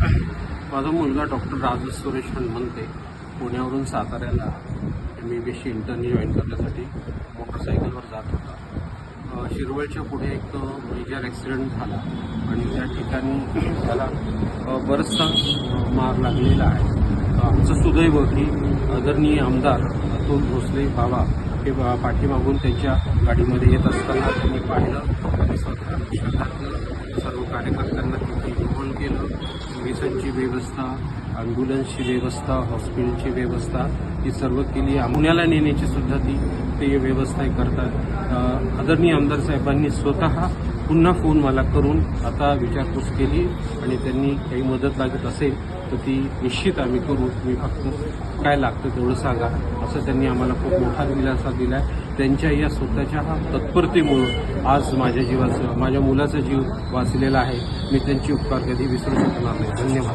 माझा मुलगा डॉक्टर राज सुरेश हनुमंते पुण्यावरून साताऱ्याला एम बी बी एसची जॉईन करण्यासाठी मोटरसायकलवर जात होता. शिरवळच्या पुढे एक मेजर ॲक्सिडेंट झाला आणि त्या ठिकाणी त्याला अ, बराचसा मार लागलेला आहे. आमचं सुदैव की आदरणीय आमदार अतुल भोसले बाबा हे पाठीमागून त्यांच्या गाडीमध्ये येत असताना त्यांनी पाहिलं आणि स्वतः सर्व कार्यकर्त्यांना पोलिसांची व्यवस्था ॲम्ब्युलन्सची व्यवस्था हॉस्पिटलची व्यवस्था ही सर्व केली पुण्याला नेण्याची सुद्धा ती ते व्यवस्था करतात. आदरणीय आमदार साहेबांनी स्वतः पुन्हा फोन मला करून आता विचारपूस केली आणि त्यांनी काही मदत लागत असेल तर ती निश्चित आम्ही करू. मी फक्त काय लागतं तेवढं सांगा असं त्यांनी आम्हाला खूप मोठा दिलासा दिला आहे त्यांच्या या स्वतःच्या हा तत्परतेमुळं आज माझ्या जीवाचं माझ्या मुलाचा जीव वाचलेला आहे. मी त्यांची उपकार कधी विसरू शकणार नाही. धन्यवाद.